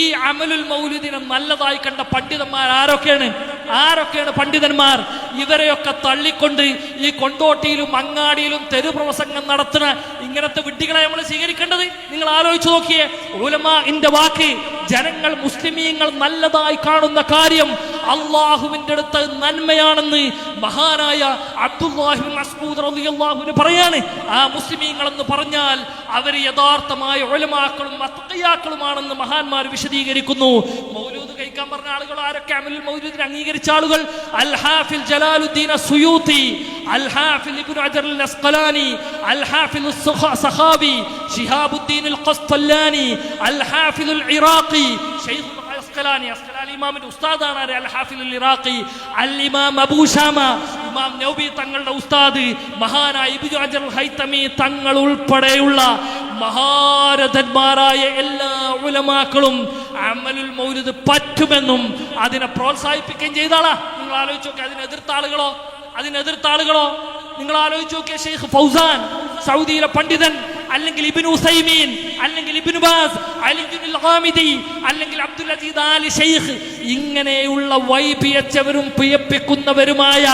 ഈ അമലുൽ മൗലിദിനെ നല്ലതായി കണ്ട പണ്ഡിതന്മാർ ആരൊക്കെയാണ്? ആരൊക്കെയാണ് പണ്ഡിതന്മാർ? ഇവരെയൊക്കെ തള്ളിക്കൊണ്ട് ഈ കൊണ്ടോട്ടിയിലും അങ്ങാടിയിലും തെരുപ്രസംഗം നടത്തുന്ന ഇങ്ങനത്തെ വിഡ്ഢികളെ നമ്മൾ സ്വീകരിക്കേണ്ടത്? നിങ്ങൾ ആലോചിച്ചു നോക്കിയേ ഉലമാ ഇന്റെ വാക്ക് ജനങ്ങൾ മുസ്ലിമീങ്ങൾ നല്ലതായി കാണുന്ന കാര്യം അള്ളാഹുവിന്റെ അടുത്ത് നന്മയാണെന്ന് മഹാനായ അബ്ദുല്ലാഹി മസ്ഊദ് റളിയല്ലാഹുവിന് പറയാണ്. ആ മുസ്ലിമീങ്ങൾ എന്ന് പറഞ്ഞാൽ അവർ യഥാർത്ഥമായ ഒലമാക്കളും മത്തയാക്കളുമാണെന്ന് മഹാന്മാർ വിശദീകരിക്കുന്നു. മൗലൂദ് കഴിക്കാൻ പറഞ്ഞ ആളുകൾ ആരൊക്കെ? അമലുൽ മൗലൂദിനെ അംഗീകരിച്ച ആളുകൾ അൽഹാഫിൽ ജലാലുദ്ദീൻ സുയൂത്തി അൽഹാഫിൽ ഇബ്നു അജർ അൽ അസ്ഖലാനി അൽഹാഫിൽ ഷിഹാബുദ്ദീൻ അൽ ഖസ്തല്ലാനി അൽഹാഫിൽ അൽ ഇറാഖി ഷെയ്ഖ് അസ്ഖലാനി ഇമാമിന്റെ ഉസ്താദാണ്? അൽ ഹാഫിൽ ഇറാഖി. അൽ ഇമാം അബൂഷാമ ഇമാം നൗബി തങ്ങളുടെ ഉസ്താദ്. മഹാനായ ഇബ്നു അൽ ഹൈതമി തങ്ങൾ ഉൾപ്പെടെയുള്ള മഹാരഥന്മാരായ എല്ലാ ഉലമാക്കളും അമലുൽ മൗലിദ് പറ്റുമെന്നും അതിനെ പ്രോത്സാഹിപ്പിക്കുകയും ചെയ്ത ആളാ. നിങ്ങൾ ആലോചിച്ച് നോക്കി അതിനെ ആളുകളോ? അതിനെതിർത്ത നിങ്ങൾ ആലോചിച്ച് നോക്കിയ ഷെയ്ഖ് ഫൗസാൻ സൗദിയിലെ പണ്ഡിതൻ അല്ലെങ്കിൽ ഇബിൻ ഉസൈമീൻ അല്ലെങ്കിൽ ഇബിൻ ബാസ് അലിജുൽ അല്ലെങ്കിൽ അബ്ദുൽ അസീദ് ആലി ഷെയ്ഖ് ഇങ്ങനെയുള്ള വൈപിയച്ചവരും പിയപ്പിക്കുന്നവരുമായ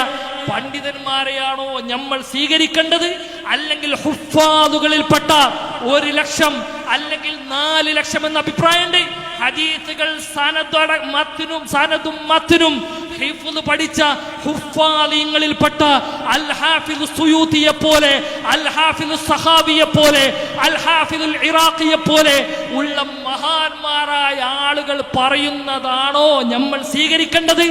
പണ്ഡിതന്മാരെയാണോ നമ്മൾ സ്വീകരിക്കേണ്ടത്? അല്ലെങ്കിൽ ഹുഫാദുകളിൽപ്പെട്ട ഒരു ലക്ഷം അല്ലെങ്കിൽ നാല് ലക്ഷം എന്ന അഭിപ്രായമുണ്ട്. ഹദീസുകൾ സനദട മത്തിനും സനദും മത്തിനും പഠിച്ച സുയൂത്തിയെ പോലെ പോലെ പോലെ ഉള്ള മഹാന്മാരായ ആളുകൾ പറയുന്നതാണോ നമ്മൾ സ്വീകരിക്കേണ്ടത്?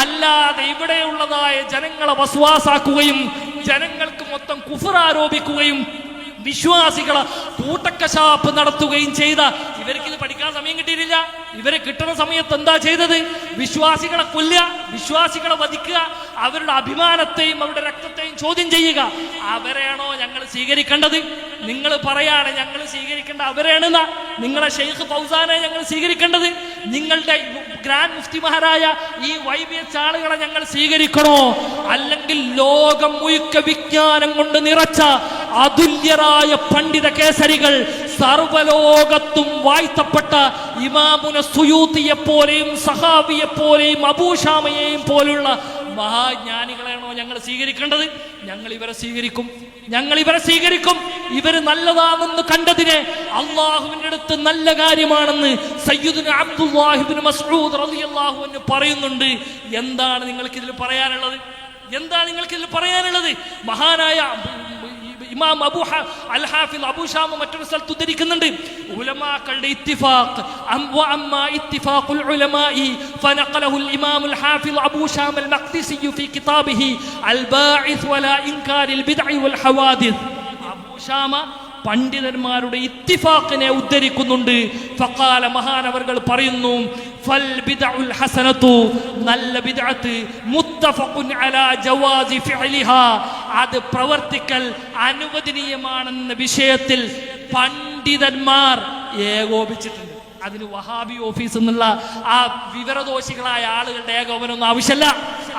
അല്ലാതെ ഇവിടെയുള്ളതായ ജനങ്ങളെ വസ്വാസാക്കുകയും ജനങ്ങൾക്ക് മൊത്തം കുഫർ ആരോപിക്കുകയും വിശ്വാസികളെ കൂട്ടക്കശാപ്പ് നടത്തുകയും ചെയ്ത ഇവർക്ക് ഇത് പഠിക്കാൻ സമയം കിട്ടിയിട്ടില്ല. ഇവരെ കിട്ടുന്ന സമയത്ത് എന്താ ചെയ്തത്? വിശ്വാസികളെ കൊല്ലുക വിശ്വാസികളെ വധിക്കുക അവരുടെ അഭിമാനത്തെയും അവരുടെ രക്തത്തെയും ചോദ്യം ചെയ്യുക. അവരെയാണോ ഞങ്ങൾ സ്വീകരിക്കേണ്ടത്? നിങ്ങൾ പറയാണ് ഞങ്ങൾ സ്വീകരിക്കേണ്ട അവരെയാണെന്ന. നിങ്ങളെ ഷെയ്ഖ് ഫൗസാനെ ഞങ്ങൾ സ്വീകരിക്കേണ്ടത്? നിങ്ങളുടെ ഗ്രാൻഡ് മുഫ്തിമാരായ ഈ വൈബിയച്ച ആളുകളെ ഞങ്ങൾ സ്വീകരിക്കണോ? അല്ലെങ്കിൽ ലോകം മുഴുക്ക വിജ്ഞാനം കൊണ്ട് നിറച്ച അതുല്യരായ പണ്ഡിത കേസരികൾ സർവലോകത്തും വാഴ്ത്തപ്പെട്ട ഇമാമുന സുയൂത്തിയെ പോലെയും സഹാബിയെ പോലെയും അബൂഷാമയെയും പോലുള്ള മഹാജ്ഞാനികളെയാണോ ഞങ്ങൾ സ്വീകരിക്കേണ്ടത്? ഞങ്ങൾ ഇവരെ സ്വീകരിക്കും. ഞങ്ങൾ ഇവരെ സ്വീകരിക്കും. ഇവർ നല്ലതാണെന്ന് കണ്ടതിനെ അള്ളാഹുവിന്റെ അടുത്ത് നല്ല കാര്യമാണെന്ന് സയ്യിദുന അബ്ദുല്ലാഹിബിൻ മസ്ഊദ് റളിയല്ലാഹു അൻഹു പറയുന്നുണ്ട്. എന്താണ് നിങ്ങൾക്ക് ഇതിൽ പറയാനുള്ളത്? എന്താണ് നിങ്ങൾക്ക് ഇതിൽ പറയാനുള്ളത്? മഹാനായ ഇമാം അബു അൽഹാഫിൽ അബൂഷാമ മറ്റൊരു സ്ഥലത്ത് ഉദ്ധരിക്കുന്നുണ്ട്. ഉലമാക്കളുടെ ഇത്തിഫാഖ് ഇത്തിഫാഖുൽ ഉലമായി ഫനഖലഹുൽ ഇമാം അൽഹാഫിൽ ഹാഫിൽ അബു ഷാമ അൽ മഖ്ദിസി ഫി കിതാബിഹി അൽ ബാഇസ് വലാ ഇൻകാരിൽ ബിദ്അ വൽ ഹവാദിസ്. അബുഷാമ പണ്ഡിതന്മാരുടെ ഇത്തിഫാഖിനെ ഉദ്ധരിക്കുന്നുണ്ട്. ഫഖാല മഹാനവർകൾ പറയുന്നു ഫൽ ബിദ്അഉൽ ഹസനത്തു നല്ല ബിദ്അത്ത് അത് പ്രവർത്തിക്കൽ അനുവദനീയമാണെന്ന വിഷയത്തിൽ പണ്ഡിതന്മാർ ഏകോപിച്ചിട്ടുണ്ട്. അതിന് വഹാബി ഓഫീസ് എന്നുള്ള ആ വിവരദോഷികളായ ആളുകളുടെ ഏകോപനമൊന്നും ആവശ്യമല്ല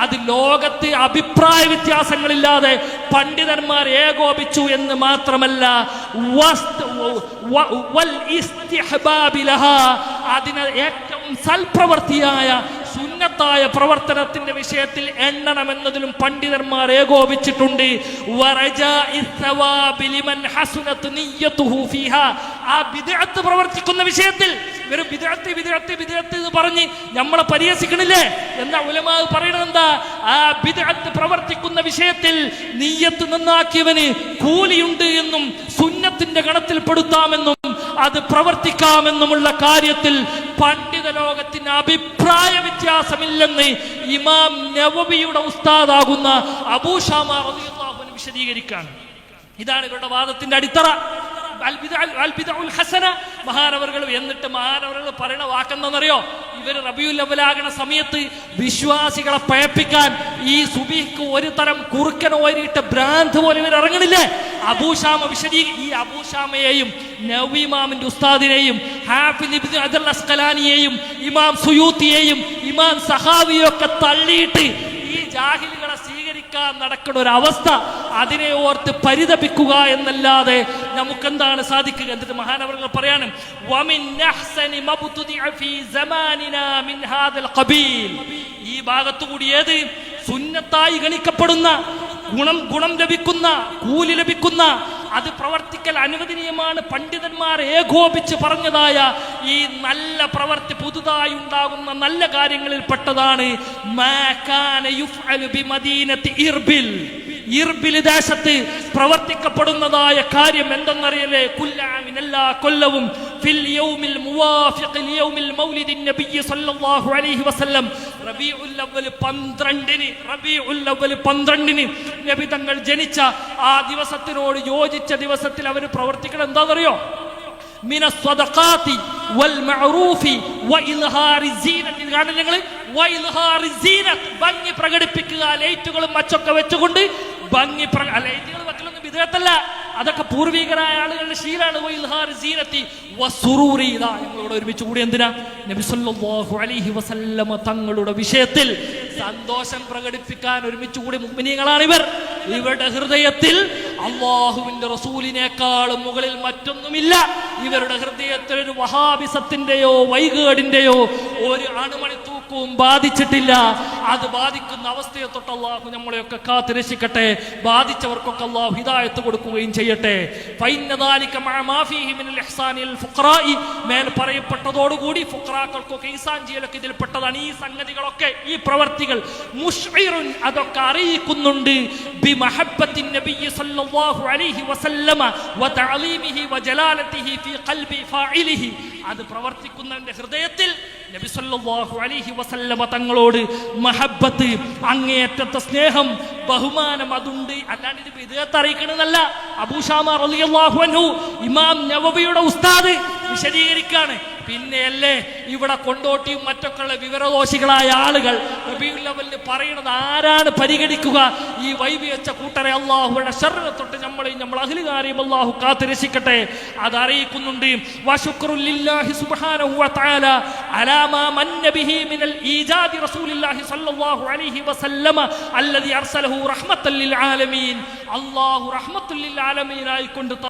അത് ലോകത്ത് അഭിപ്രായ വ്യത്യാസങ്ങളില്ലാതെ പണ്ഡിതന്മാർ ഏകോപിച്ചു എന്ന് മാത്രമല്ല. അതിന് ഏറ്റവും സൽപ്രവർത്തിയായ മഹത്തായ പ്രവർത്തനത്തിന്റെ വിഷയത്തിൽ എണ്ണണമെന്നതിലും പണ്ഡിതന്മാർ ഏകോപിച്ചിട്ടുണ്ട്. ആ പ്രവർത്തിക്കുന്ന വിഷയത്തിൽ വെറും വിദഗ്ധ വിദഗ്ധ വിദഗ്ധ എന്ന് പറഞ്ഞ് നമ്മളെ പരിഹസിക്കണില്ലേ? എന്നാ ഉലമാവ് പറയുന്നത് എന്താ? ആ വിദഗ്ധ പ്രവർത്തിക്കുന്ന വിഷയത്തിൽ നീയത്ത് നന്നാക്കിയവന് കൂലിയുണ്ട് എന്നും സുന്നത്തിന്റെ ഗണത്തിൽപ്പെടുത്താമെന്നും അത് പ്രവർത്തിക്കാമെന്നുമുള്ള കാര്യത്തിൽ പണ്ട് പണ്ഡിത ലോകത്തിന് അഭിപ്രായ വ്യത്യാസമില്ലെന്ന് ഇമാം നവബിയുടെ ഉസ്താദാകുന്ന അബൂഷാമ വിശദീകരിക്കാണ് ഇതാണ് ഇവരുടെ വാദത്തിന്റെ അടിത്തറ. ഹസന. മഹാനവറുകൾ എന്നിട്ട് മഹാനവറുകൾ പറയണ വാക്കെന്താണെന്നറിയോ ഇവർ റബിയുൽ അവലാകണ സമയത്ത് വിശ്വാസികളെ പഴപ്പിക്കാൻ ഈ സുബിക്ക് ഒരു തരം കുറുക്കൻ ഓരിയിട്ട് ഭ്രാന്ത് പോലെ ഇവർ ഇറങ്ങണില്ലേ? അബൂഷാമ വിശദീ ഈ അബൂഷാമയെയും നവീമാമിന്റെ ഉസ്താദിനെയും അസ്കലാനിയെയും ഇമാം സുയൂത്തിയെയും ഇമാം സഹാവിയൊക്കെ തള്ളിയിട്ട് ഈ ജാഹിലുകളെ സ്വീകരിക്കാൻ നടക്കുന്ന ഒരു അവസ്ഥ അതിനെ ഓർത്ത് പരിതപിക്കുക എന്നല്ലാതെ നമുക്കെന്താണ് സാധിക്കുക എന്നിട്ട് മഹാനവറുകൾ പറയാണ് "വമിൻ അഹ്സനി മബ്തുദിഅ ഫീ സമാനിനാ മിൻ ഹാദൽ ഖബീൽ." ഈ ഭാഗത്തു കൂടിയത് സുന്നത്തായി ഗണിക്കപ്പെടുന്ന ഗുണം ഗുണം ലഭിക്കുന്ന കൂലി ലഭിക്കുന്ന അത് പ്രവർത്തിക്കൽ അനുവദനീയമാണ്. പണ്ഡിതന്മാർ ഏകോപിച്ച് പറഞ്ഞതായ ഈ നല്ല പ്രവർത്തി പുതുതായി ഉണ്ടാകുന്ന നല്ല കാര്യങ്ങളിൽ പെട്ടതാണ്. ഇർബിൽ. ദേശത്ത് പ്രവർത്തിക്കപ്പെടുന്നതായ കാര്യം എന്തെന്നറിയലേ കുല്ലാമിൻ എല്ലാ കൊല്ലവും اليوم യൗമിൽ ليوم المولد النبي صلى സല്ലല്ലാഹു അലൈഹി വസല്ലം. റബീഉൽ അവ്വൽ 12ന് റബീഉൽ അവ്വൽ 12ന് നബി തങ്ങൾ ജനിച്ച ആ ദിവസത്തിനോട് യോജിച്ച ദിവസത്തിൽ അവർ പ്രവർത്തിക്കണം എന്താണെന്നറിയോ? മിന സ്വദഖാത്തി വൽ മഅറൂഫി വഇൽഹാരി സീനത്തി. കാണുന്ന നിങ്ങൾ വഇൽഹാരി സീനത്ത് ഭംഗി പ്രകടിപ്പിക്കുക ലൈറ്റുകളും മച്ചൊക്കെ വെച്ചുകൊണ്ട് ഭംഗി ലൈറ്റുകൾ വെക്കലൊന്നും വിധേയത്തല്ല അതൊക്കെ പൂർവികരായ ആളുകളുടെ ശീലാണ്. ഞങ്ങളോട് ഒരുമിച്ച് കൂടി എന്തിനാ? നബി സല്ലല്ലാഹു അലൈഹി വസല്ലമ തങ്ങളുടെ വിഷയത്തിൽ സന്തോഷം പ്രകടിപ്പിക്കാൻ ഒരുമിച്ച് കൂടി മുഗ്മിനീങ്ങളാണ് ഇവർ. ഇവരുടെ ഹൃദയത്തിൽ അള്ളാഹുവിന്റെ റസൂലിനേക്കാളും മുകളിൽ മറ്റൊന്നുമില്ല. ഇവരുടെ ഹൃദയത്തിൽ ഒരു വഹാബിസത്തിന്റെയോ വൈകേടിന്റെയോ ഒരു അണുമണി തൂക്കവും ബാധിച്ചിട്ടില്ല. അത് ബാധിക്കുന്ന അവസ്ഥയെ തൊട്ട് അള്ളാഹു നമ്മളെയൊക്കെ കാത്ത് രക്ഷിക്കട്ടെ. ബാധിച്ചവർക്കൊക്കെ അള്ളാഹു ഹിതായത്ത് കൊടുക്കുകയും ചെയ്യട്ടെ. മേൽ പറയപ്പെട്ടതോടുകൂടി ഫുഖറാക്കൾക്കൊക്കെ ഈസാൻ ഇതിൽ പെട്ടതാണ്. ഈ സംഗതികളൊക്കെ ഈ പ്രവർത്തികൾ അതൊക്കെ അറിയിക്കുന്നുണ്ട്. നബിയ്യി സല്ലല്ലാഹു അലൈഹി വസല്ലമ അത് പ്രവർത്തിക്കുന്നവന്റെ ഹൃദയത്തിൽ വസല്ലമ തങ്ങളോട് മഹബത്ത് അങ്ങേയറ്റത്തെ സ്നേഹം ബഹുമാനം അതുണ്ട്. അല്ലാണ്ട് ഇത് വിദേഹത്തെ അറിയിക്കണമെന്നല്ല അബൂഷാമ ഇമാം നവബിയുടെ ഉസ്താദ് വിശദീകരിക്കാണ്. പിന്നെയല്ലേ ഇവിടെ കൊണ്ടോട്ടിയും മറ്റൊക്കെയുള്ള വിവരദോഷികളായ ആളുകൾ റബീഉൽ പറയുന്നത് ആരാണ് പരിഗണിക്കുക? ഈ വൈവി വെച്ച കൂട്ടരെ അള്ളാഹുയുടെ ശരണ തൊട്ട് നമ്മളെയും നമ്മൾ അഖിലുകാരെയും അള്ളാഹു കാത്തു രക്ഷിക്കട്ടെ. അത് അറിയിക്കുന്നുണ്ട്. അള്ളാഹു സുബ്ഹാനഹു വതആല അലാമാ മിനൽ ഈജാദി അലൈഹി വസല്ലമ അർസലഹു ലിൽ ആലമീൻ. അല്ലാഹു ലിൽ ആലമീൻ ആയിക്കൊണ്ട്